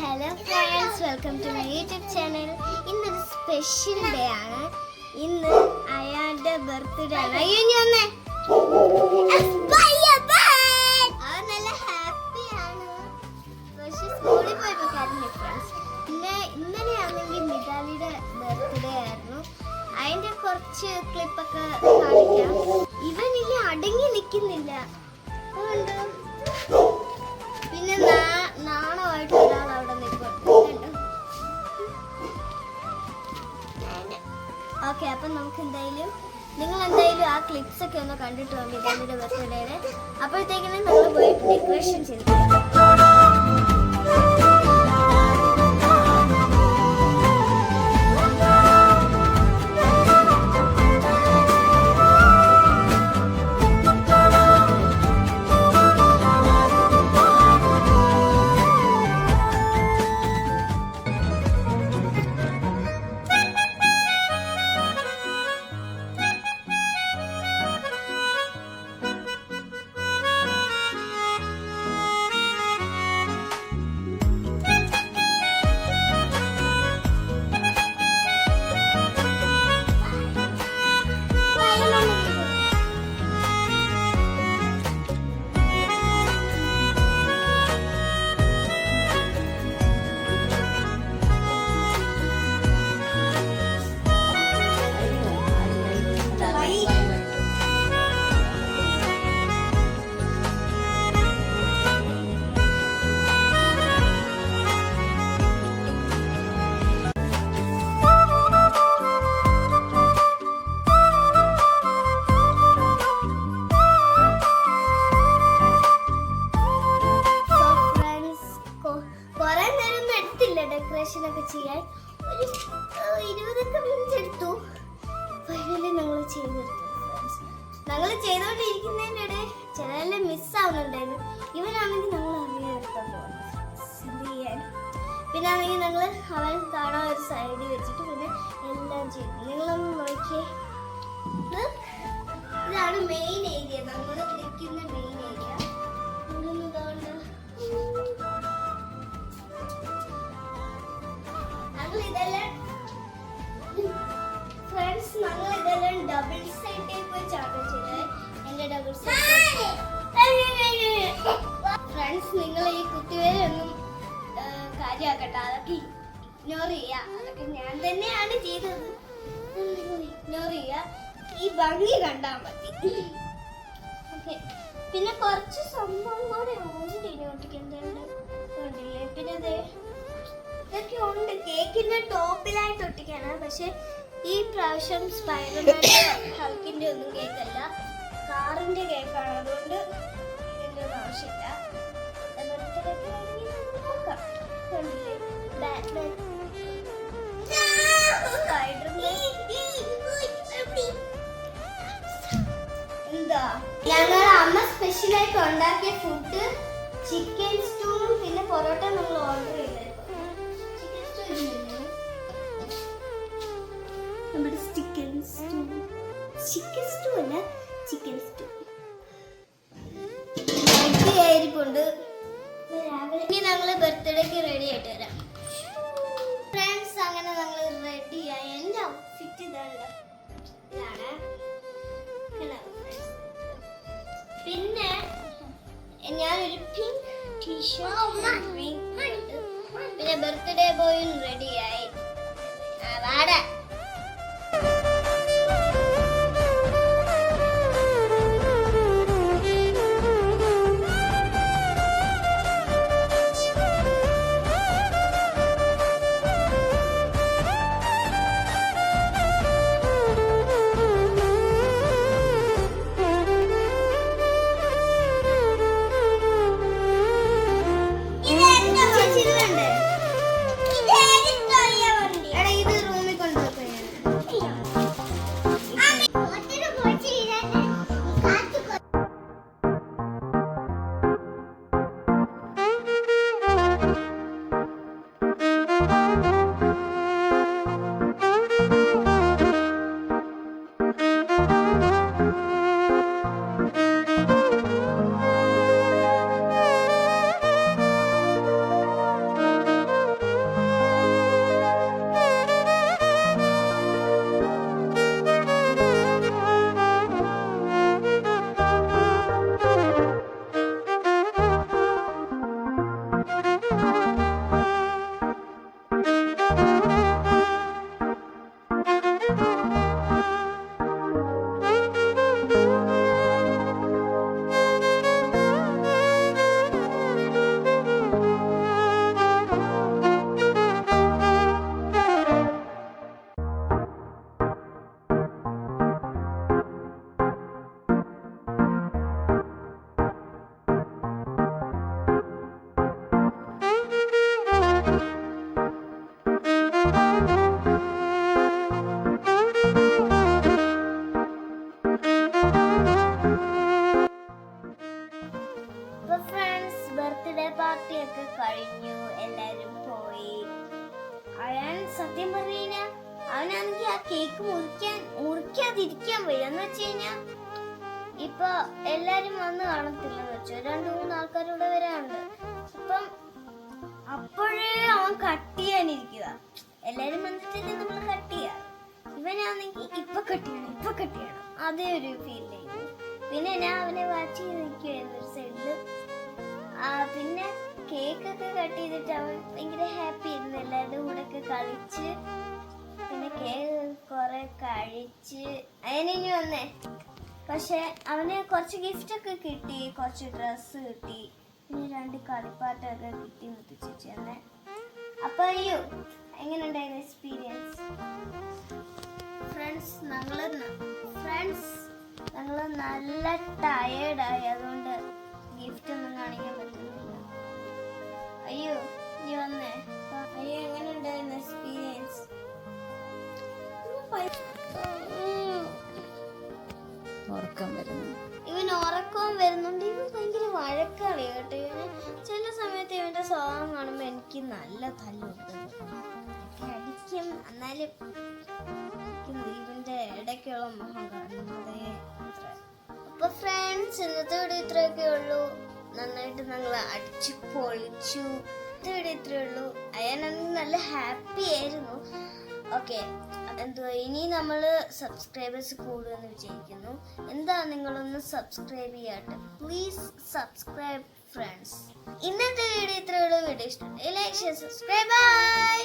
Hello friends welcome to my YouTube channel ഇന്നൊരു special day ആണ്. ഇന്ന് അയാളുടെ ബർത്ത്ഡേ ആണ്. അയ്യോ ഇനി വന്നേ. അവൻ നല്ല ഹാപ്പി ആണ്. പക്ഷെ സ്കൂളിൽ പോയപ്പോ കരഞ്ഞു ഫ്രണ്ട്സ് പിന്നെ ഇന്നലെയാണെങ്കിൽ മിതാലിയുടെ ബർത്ത്ഡേ ആയിരുന്നു. അതിന്റെ കുറച്ച് ക്ലിപ്പൊക്കെ കാണിക്കാം. ഇവൻ ഇനി അടങ്ങി നിൽക്കുന്നില്ല. അതുകൊണ്ട് നാണമായിട്ട് ഒരാൾ അവിടെ നിൽക്കും ഓക്കെ അപ്പം നമുക്ക് എന്തായാലും നിങ്ങൾ എന്തായാലും ആ ക്ലിപ്സ് ഒക്കെ ഒന്ന് കണ്ടിട്ട് വന്നു മിതാലിയുടെ ബർത്ത്ഡേയുടെ അപ്പോഴത്തേക്കിനും നമ്മൾ പോയി ഡെക്കറേഷൻ ചെയ്തു ഒക്കെ ചെയ്യാൻ ഒരു ഇരുപതൊക്കെ മിനിറ്റ് എടുത്തു. ഫൈനലി ഞങ്ങൾ ഫ്രണ്ട്സ് ഞങ്ങൾ ചെയ്തുകൊണ്ടിരിക്കുന്നതിന്റെ ഇടയിൽ ചിലരെല്ലാം മിസ്സാവുന്നുണ്ടായിരുന്നു ഇവനാണെങ്കിൽ ഞങ്ങൾ അങ്ങനെ എടുത്തോണ്ട് ചെയ്യാൻ. പിന്നെ ആണെങ്കിൽ ഞങ്ങൾ അവൻ കാണാൻ ഒരു സൈഡിൽ വെച്ചിട്ട് പിന്നെ എല്ലാം ചെയ്തു നിങ്ങളൊന്ന് നോക്കിയേ. ഇത് ഇതാണ് മെയിൻ ഏരിയ നമ്മൾ നിൽക്കുന്ന main area friends double double friends നിങ്ങൾ ഈ കുത്തിവേലൊന്നും കാര്യമാക്കട്ടെ അതൊക്കെ ഇഗ്നോർ ചെയ്യുക അതൊക്കെ ഞാൻ തന്നെയാണ് ചെയ്തത്. ഇഗ്നോർ ചെയ്യുക ഈ ഭംഗി കണ്ടാൽ മതി. പിന്നെ കുറച്ച് സംഭവം കൂടെ എന്തുണ്ട്? കണ്ടില്ലേ? പിന്നെ ദേ ഇതൊക്കെ ഉണ്ട്. കേക്കിന്റെ ടോപ്പിലായിട്ട് ഒട്ടിക്കാണ് പക്ഷെ ഈ പ്രാവശ്യം സ്പൈഡർമാന്റെ ഹൾക്കിന്റെ ഒന്നും കേക്കല്ല. കാറിന്റെ കേക്കാണ്. അതുകൊണ്ട് ഇതിന്റെ ഒന്നും ആവശ്യമില്ല. എന്താ ഞങ്ങൾ അമ്മ സ്പെഷ്യലായിട്ട് ഉണ്ടാക്കിയ ഫുഡ് ചിക്കൻ സ്റ്റൂവും പിന്നെ പൊറോട്ട നമ്മൾ ഓർഡർ ചെയ്തായിരുന്നു നമ്മുടെ ചിക്കൻ സ്റ്റൂ ചിക്കൻ സ്റ്റൂ അല്ല ചിക്കൻ സ്റ്റൂ ആയിരിക്കുണ്ട് ഇനി ഞങ്ങൾ ബർത്ത്ഡേക്ക് റെഡി ആയിട്ട് വരാം. ഫ്രണ്ട്സ് അങ്ങനെ ഞങ്ങൾ റെഡി ആയി എന്റെ ഔട്ട്ഫിറ്റ് ഇതാണ്. ഇതാണ്. പിന്നെ ഞാനൊരു പിങ്ക് ടീഷർട്ട് പിന്നെ ബർത്ത്ഡേ ബോയും റെഡിയായി കേക്ക് മുറിക്കാൻ മുറിക്കാതിരിക്കാൻ വയ്യ. എന്ന് വെച്ച് കഴിഞ്ഞാ ഇപ്പൊ എല്ലാരും വന്ന് കാണത്തില്ലെന്ന് വെച്ചു രണ്ടു മൂന്ന് ആൾക്കാരൂടെ വരാനുണ്ട്. അപ്പം അപ്പോഴേ അവൻ കട്ട് ചെയ്യാനിരിക്കുക എല്ലാരും വന്നിട്ടില്ലേ നമ്മൾ കട്ട് ചെയ്യാ ഇവനാണെങ്കിൽ ഇപ്പൊ കട്ട് ചെയ്യണം ഇപ്പൊ കട്ട് ചെയ്യണം. അതേ ഒരു ഫീലിലേക്ക് പിന്നെ ഞാൻ അവനെ വാച്ച് ചെയ്ത് നിൽക്കുകയായിരുന്നു ഒരു സൈഡിൽ പിന്നെ കേക്കൊക്കെ കട്ട് ചെയ്തിട്ട് അവൻ ഭയങ്കര ഹാപ്പി ആയിരുന്നു. എല്ലാവരുടെ കൂടെ ഒക്കെ കളിച്ച്. പിന്നെ കേക്ക് കുറെ കഴിച്ച് അതിനി വന്നേ. പക്ഷെ അവന് കുറച്ച് ഗിഫ്റ്റ് ഒക്കെ കിട്ടി കുറച്ച് ഡ്രസ്സ് കിട്ടി. പിന്നെ രണ്ട് കളിപ്പാട്ടൊക്കെ കിട്ടി മുത്തിച്ചു തന്നെ. അപ്പൊ അയ്യോ എങ്ങനെ ഉണ്ടായിരുന്നു എക്സ്പീരിയൻസ് ഫ്രണ്ട്സ് ഞങ്ങൾ ഫ്രണ്ട്സ് ഞങ്ങൾ നല്ല ടയേർഡായി അതുകൊണ്ട് ഗിഫ്റ്റ് ഒന്നും കാണിക്കാൻ പറ്റുന്നില്ല. അയ്യോ നീ വന്നേ. അയ്യോ എങ്ങനെ ഉണ്ടായിരുന്നു എക്സ്പീരിയൻസ് ഉറക്കം വരുന്നു. ഇവൻ ഉറക്കവും വരുന്നുണ്ട്. ഇവൻ ഭയങ്കര വഴക്കാണ് കേട്ടോ ഇവന്. ചില സമയത്ത് ഇവന്റെ സ്വഭാവം കാണുമ്പോ എനിക്ക് നല്ല തല്ലുണ്ട് അടിക്കും. എന്നാലും ഇവന്റെ ഇടയ്ക്കുള്ള മുഖം കാണുന്നതേ അപ്പൊ ഫ്രണ്ട്സ് ഇന്നത്തെ വീഡിയോ ഇത്രയൊക്കെ ഉള്ളൂ. നന്നായിട്ട് ഞങ്ങൾ അടിച്ചു പൊളിച്ചു. ഇന്നത്തെ വീഡിയോ ഇത്രയേ ഉള്ളൂ. അയാൾ നല്ല ഹാപ്പി ആയിരുന്നു. ഓക്കെ എന്തുവാ ഇനി നമ്മൾ സബ്സ്ക്രൈബേഴ്സ് കൂടുമെന്ന് വിചാരിക്കുന്നു. എന്താ നിങ്ങളൊന്ന് സബ്സ്ക്രൈബ് ചെയ്യാട്ടെ? പ്ലീസ് സബ്സ്ക്രൈബ് ഫ്രണ്ട്സ് ഇന്നത്തെ വീഡിയോ ഇത്രയുള്ള വീഡിയോ ഇഷ്ടം ലൈക്ക് സബ്സ്ക്രൈബ് ബൈ